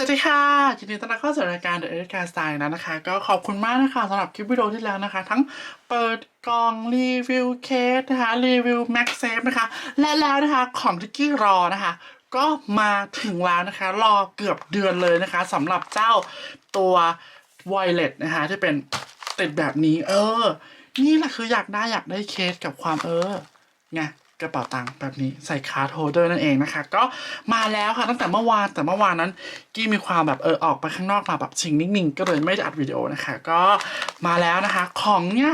สวัสดีค่ะยินดีต้อนรับเข้าสู่รายการ The Edit Cast Style นะนะคะ ก็ขอบคุณมากนะคะสำหรับคลิปวิดีโอที่แล้วนะคะ ทั้งเปิดกล่องรีวิวเคสนะคะรีวิว Max Safe นะคะ และแล้วนะคะของที่กี้รอนะคะ ก็มาถึงแล้วนะคะ รอเกือบเดือนเลยนะคะสำหรับเจ้าตัว Violet นะคะ ที่เป็นติดแบบนี้ เออ นี่แหละคืออยากได้อยากได้เคสกับความเออไง กระเป๋าตังค์แบบนี้ใส่คาร์ดโฮลเดอร์นั่นเองนะคะ ก็มาแล้วค่ะตั้งแต่เมื่อวานแต่เมื่อวานนั้นกี้มีความแบบเออออกไปข้างนอกมาแบบชิงนิ่งๆ ก็เลยไม่ได้อัดวิดีโอนะคะ ก็มาแล้วนะคะ ของเนี่ย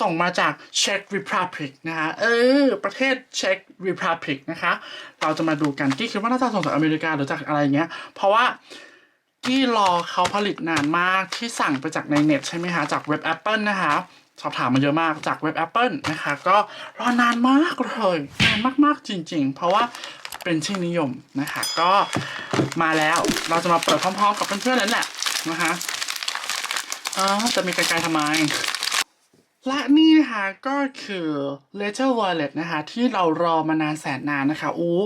ส่งมาจากเช็กริพับลิกนะคะเออ ประเทศเช็กริพับลิกนะคะ เราจะมาดูกันกี้คิดว่าน่าจะส่งจากอเมริกาหรือจากอะไรเงี้ย เพราะว่าที่รอเขาผลิตนานมากที่สั่งไปจากในเน็ตใช่ไหมคะจากเว็บ Apple นะคะ สอบถามมาเยอะมากจากเว็บ Apple นะคะ ก็รอนานมากเลยนานมากๆจริง ๆ เพราะว่าเป็นที่นิยมนะคะ ก็มาแล้วเราจะมาเปิดพร้อม ๆ กับเพื่อนๆนั่นแหละนะคะอ๋อจะมีไกลๆทำไม และนี่นะคะก็คือ Ledger Wallet นะคะ ที่เรารอมานานแสนนานนะคะอู้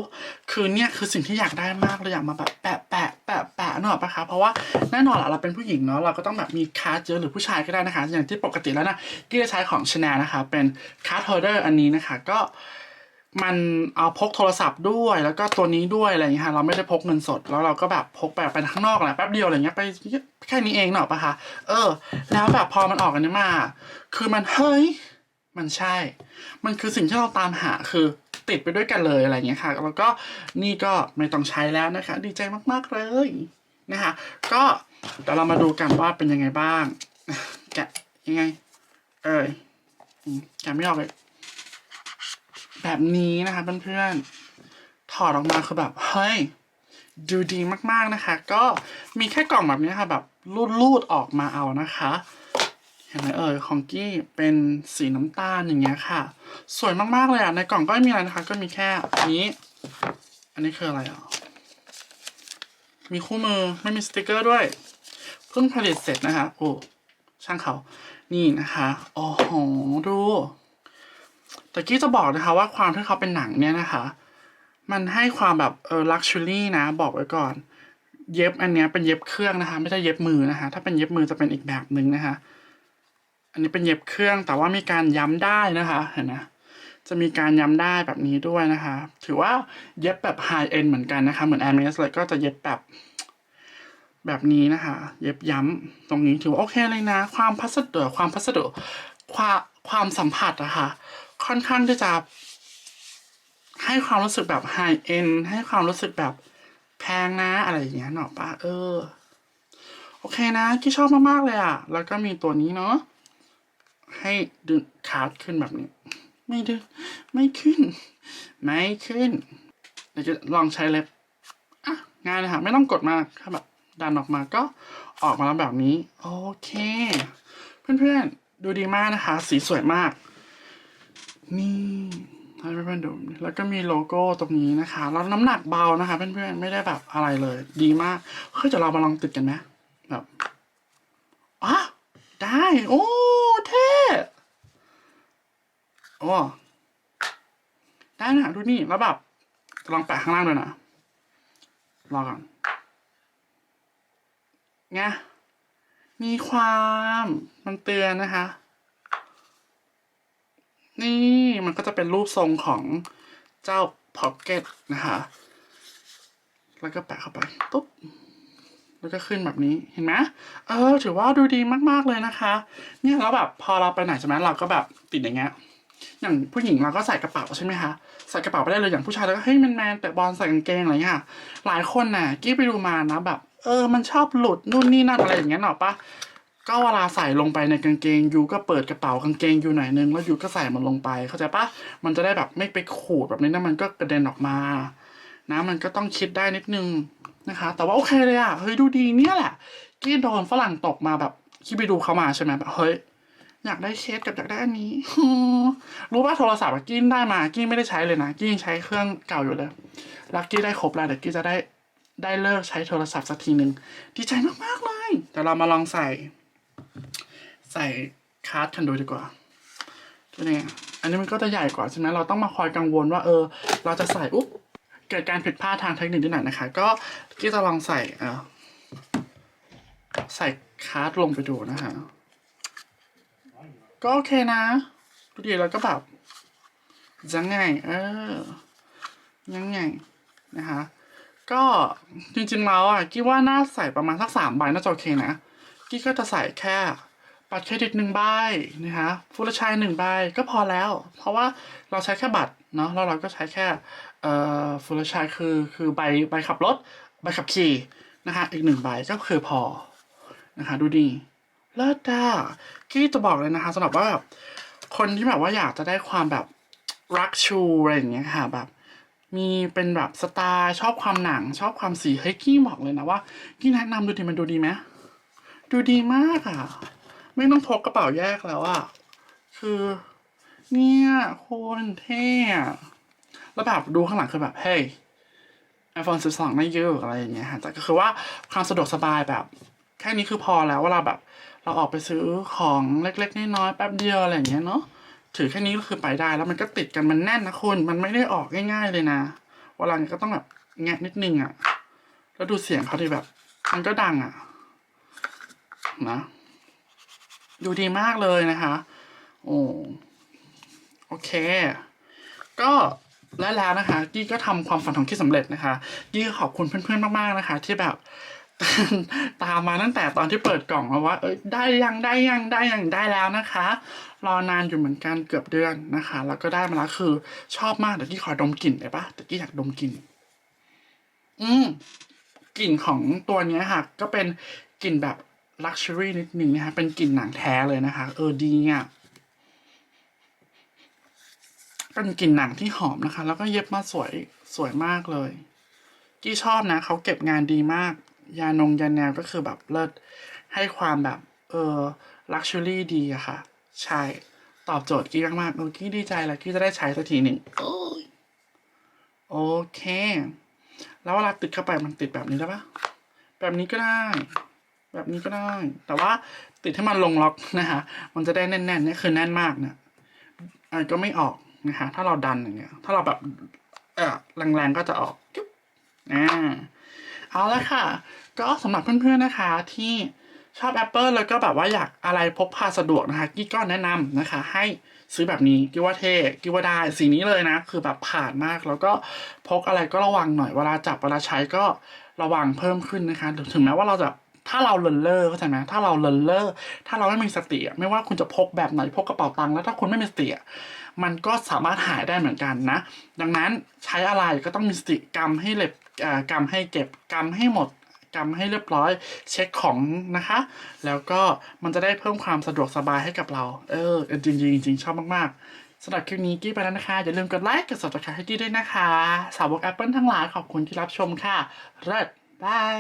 คือเนี่ยคือสิ่งที่อยากได้มากเราอยากมาแบบแปะแปะแปะแปะนออกปะคะเพราะว่าแน่นอนแหละเราเป็นผู้หญิงเนาะเราก็ต้องแบบมีการ์ดเยอะหรือผู้ชายก็ได้นะคะ อย่างที่ปกติแล้วนะกี้จะใช้ของชแนลนะคะ เป็นการ์ดโฮลเดอร์อันนี้นะคะก็ มันเอาพกโทรศัพท์ด้วย แล้วก็ตัวนี้ด้วยอะไรอย่างเงี้ยค่ะเราไม่ได้พกเงินสด แล้วเราก็แบบพกแบบไปข้างนอกแหละแป๊บเดียวอะไรเงี้ยไปแค่นี้เองเนาะปะคะเออ แล้วแบบพอมันออกอันนี้มา คือมันเฮ้ยมันใช่ มันคือสิ่งที่เราตามหาคือติดไปด้วยกันเลยอะไรเงี้ยค่ะ แล้วก็นี่ก็ไม่ต้องใช้แล้วนะคะ ดีใจมากๆเลยนะคะ ก็เดี๋ยวเรามาดูกันว่าเป็นยังไงบ้าง แกะยังไง เอ้ยอืมแกะไม่ออกเลย แบบนี้นะคะเพื่อนๆถอดออกมาคือแบบเฮ้ยดูดีมากๆนะคะ ก็มีแค่กล่องแบบนี้ค่ะแบบรูดๆออกมาเอานะคะเห็นไหมเอ่ยของกี้เป็นสีน้ำตาลอย่างเงี้ยค่ะ สวยมากๆเลยอะในกล่องก็ไม่มีอะไรนะคะ ก็มีแค่นนี้ อันนี้คืออะไรอะมีคู่มือไม่มีสติกเกอร์ด้วยเพิ่งผลิตเสร็จนะคะโอ้ช่างเขา นี่นะคะโอ้โหดู แต่กี้จะบอกนะคะว่าความที่เขาเป็นหนังเนี่ยนะคะ มันให้ความแบบเออลักชัวรี่นะ บอกไว้ก่อน เย็บอันเนี้ยเป็นเย็บเครื่องนะคะ ไม่ใช่เย็บมือนะคะ ถ้าเป็นเย็บมือจะเป็นอีกแบบหนึ่งนะคะ อันนี้เป็นเย็บเครื่องแต่ว่ามีการย้ำได้นะคะเห็นนะจะมีการย้ำได้แบบนี้ด้วยนะคะ ถือว่าเย็บแบบไฮเอ็นเหมือนกันนะคะ เหมือน a อ m e s เลยก็จะเย็บแบบแบบนี้นะคะ เย็บย้ำตรงนี้ถือว่าโอเคเลยนะ ความพัสดุความพัสดุความความสัมผัสอะคะ ค่อนข้างที่จะให้ความรู้สึกแบบไฮเอ็นให้ความรู้สึกแบบแพงนะ อะไรอย่างเงี้ยเนาะปะเออ โอเคนะกี่ชอบมาก ๆ เลยอะแล้วก็มีตัวนี้เนาะให้ดึงขาร์ดขึ้นแบบนี้ ไม่ดึงไม่ขึ้น ไม่ขึ้นเดี๋ยวจะลองใช้เล็บอะง่ายเลยค่ะ ไม่ต้องกดมากแค่แบบดันออกมาก็ออกมาแล้วแบบนี้ โอเค เพื่อนๆ ดูดีมากนะคะ สีสวยมาก นี่ให้เพื่อนๆดูแล้วก็มีโลโก้ตรงนี้นะคะ แล้วน้ำหนักเบานะคะ เพื่อนๆไม่ได้แบบอะไรเลย ดีมากเฮ้ยเดี๋ยวเรามาลองติดกันไหมแบบอ๋อได้ โอ้เท่โอ้ได้นะดูนี่แล้วแบบลองแปะข้างล่างด้วยนะรอก่อนไงมีความมันเตือนนะคะ นี่มันก็จะเป็นรูปทรงของเจ้าพ็อกเก็ตนะคะ แล้วก็แปะเข้าไปปุ๊บ แล้วก็ขึ้นแบบนี้เห็นไหมเออ ถือว่าดูดีมากๆเลยนะคะ เนี่ยแล้วแบบพอเราไปไหนใช่ไหมเราก็แบบติดอย่างเงี้ย อย่างผู้หญิงเราก็ใส่กระเป๋าใช่ไหมคะ ใส่กระเป๋าไปได้เลยอย่างผู้ชายแล้วก็เฮ้ยแมนแมนแต่บอลใส่กางเกงอะไรเงี้ยหลายคนน่ะกี้ไปดูมานะแบบ เออมันชอบหลุดนู่นนี่นั่นอะไรอย่างเงี้ยหรอปะ ก็เวลาใส่ลงไปในกางเกงยูก็เปิดกระเป๋ากางเกงยูหน่อยนึงแล้วยูก็ใส่มันลงไป เข้าใจปะมันจะได้แบบไม่ไปขูดแบบนี้นะมันก็กระเด็นออกมานะมันก็ต้องคิดได้นิดนึงนะคะ แต่ว่าโอเคเลยอะเฮ้ยดูดีเนี่ยแหละกี้โดนฝรั่งตกมาแบบกี้ไปดูเขามาใช่ไหมแบบเฮ้ยอยากได้เคสกับอยากได้อันนี้รู้ป่ะโทรศัพท์กี้ได้มากี้ไม่ได้ใช้เลยนะกี้ยังใช้เครื่องเก่าอยู่เลยแล้วกี้ได้ครบแล้วเดี๋ยวกี้จะได้ได้เลิกใช้โทรศัพท์สักทีหนึ่งดีใจมากๆเลยแต่เรามาลองใส่ ใส่คาร์ดกันดูดีกว่าตัวนี้อันนี้มันก็จะใหญ่กว่าใช่ไหมเราต้องมาคอยกังวลว่าเออ เราจะใส่อุ๊บเกิดการผิดพลาดทางเทคนิคนิดหนนะคะ ก็กี้จะลองใส่เออใส่คาร์ดลงไปดูนะคะก็โอเคนะดูดีแล้วก็แบบยังไงเออยังไงนะคะก็จริงๆแล้วอะกี้ว่าน่าใส่ประมาณสักสามใบน่าจะโอเคนะกี้ก็จะใส่แค่ บัตรเครดิตหนึ่งใบนะคะฟูลชัยหนึ่งใบก็พอแล้ว เพราะว่าเราใช้แค่บัตรเนาะแล้วเราก็ใช้แค่เอ่อฟูลชัยคือคือใบใบขับรถใบขับขี่นะคะอีกหนึ่งใบก็คือพอนะคะดูดีเลิศจ้ากี้จะบอกเลยนะคะสำหรับว่าแบบคนที่แบบว่าอยากจะได้ความแบบรักชูอะไรอย่างเงี้ยค่ะแบบมีเป็นแบบสไตล์ชอบความหนังชอบความสีเฮ้ยกี้บอกเลยนะว่ากี้แนะนำดูดีมันดูดีไหมดูดีมากอะ ไม่ต้องพกกระเป๋าแยกแล้วอะคือ เนี่ยโคนเท่อะแล้วแบบดูข้างหลังคือแบบเฮ้ย iPhone 12 ไม่เยอะอะไรอย่างเงี้ยแต่ก็คือว่าความสะดวกสบายแบบ แค่นี้คือพอแล้วเวลาแบบ เราออกไปซื้อของเล็กๆน้อยๆแป๊บเดียวอะไรอย่างเงี้ยเนาะถือแค่นี้ก็คือไปได้แล้วมันก็ติดกันมันแน่นนะคุณมันไม่ได้ออกง่าย ๆ เลยนะเวลาเนี่ยก็ต้องแบบแงะนิดนึงอะ่ะ แล้วดูเสียงเขาดีแบบ มันก็ดังอะ่ะ นะ ดูดีมากเลยนะคะ โอ้โอเค ก็และแล้วนะคะกี้ก็ทำความฝันของกี้สำเร็จนะคะกี้ขอบคุณเพื่อนๆมากๆนะคะ ที่แบบตามมาตั้งแต่ตอนที่เปิดกล่องแล้วว่าเอ้ยได้ยังได้ยังได้ยังได้แล้วนะคะ รอนานอยู่เหมือนกันเกือบเดือนนะคะ แล้วก็ได้มาแล้วคือ ชอบมากแต่กี้ขอดมกลิ่นได้ปะแต่กี้อยากดมกลิ่นอืมกลิ่นของตัวเนี้ยค่ะ ก็เป็นกลิ่นแบบ ลักชัวรี่นิดหนึ่งนะคะเป็นกลิ่นหนังแท้เลยนะคะ เออดีอะเป็นกลิ่นหนังที่หอมนะคะ แล้วก็เย็บมาสวยสวยมากเลยกี้ชอบนะเขาเก็บงานดีมาก ยานงยานแนวก็คือแบบเลิศให้ความแบบ เออลักชัวรี่ดีอะค่ะ ใช่ ตอบโจทย์กี้มากๆเออกี้ดีใจแล้วกี้จะได้ใช้สักทีหนึ่งโอ้ยโอเค แล้วเวลาติดเข้าไปมันติดแบบนี้ได้ปะแบบนี้ก็ได้ แบบนี้ก็ได้ แต่ว่าติดให้มันลงล็อกนะคะมันจะได้แน่นๆนี่คือแน่นมากเนี่ยอะไรก็ไม่ออกนะคะถ้าเราดันอย่างเงี้ย ถ้าเราแบบเออแรงๆก็จะออกจุ๊บอ่าเอาละค่ะ ก็สำหรับเพื่อนๆนะคะที่ชอบ Apple แล้วก็แบบว่าอยากอะไรพกพาสะดวกนะคะกี้ก็แนะนำนะคะ ให้ซื้อแบบนี้กี้ว่าเท่กี้ว่าได้สีนี้เลยนะ คือแบบผ่านมากแล้วก็พกอะไรก็ระวังหน่อยเวลาจับเวลาใช้ก็ระวังเพิ่มขึ้นนะคะ ถึงแม้ว่าเราจะ ถ้าเราเลินเล่อเข้าใจไหมถ้าเราเลินเล่อถ้าเราไม่มีสติไม่ว่าคุณจะพกแบบไหนพกกระเป๋าตังค์แล้วถ้าคุณไม่มีสติมันก็สามารถหายได้เหมือนกันนะ ดังนั้นใช้อะไรก็ต้องมีสติกำให้เล็บอ่ากำให้เก็บกำให้หมดกำให้เรียบร้อยเช็คของนะคะ แล้วก็มันจะได้เพิ่มความสะดวกสบายให้กับเรา เออจริงจริงชอบมากๆสำหรับคลิปนี้กี้ไปแล้วนะคะ อย่าลืมกดไลค์กด subscribe ให้กี้ด้วยนะคะ สาวก Apple ทั้งหลายขอบคุณที่รับชมค่ะเลิศบาย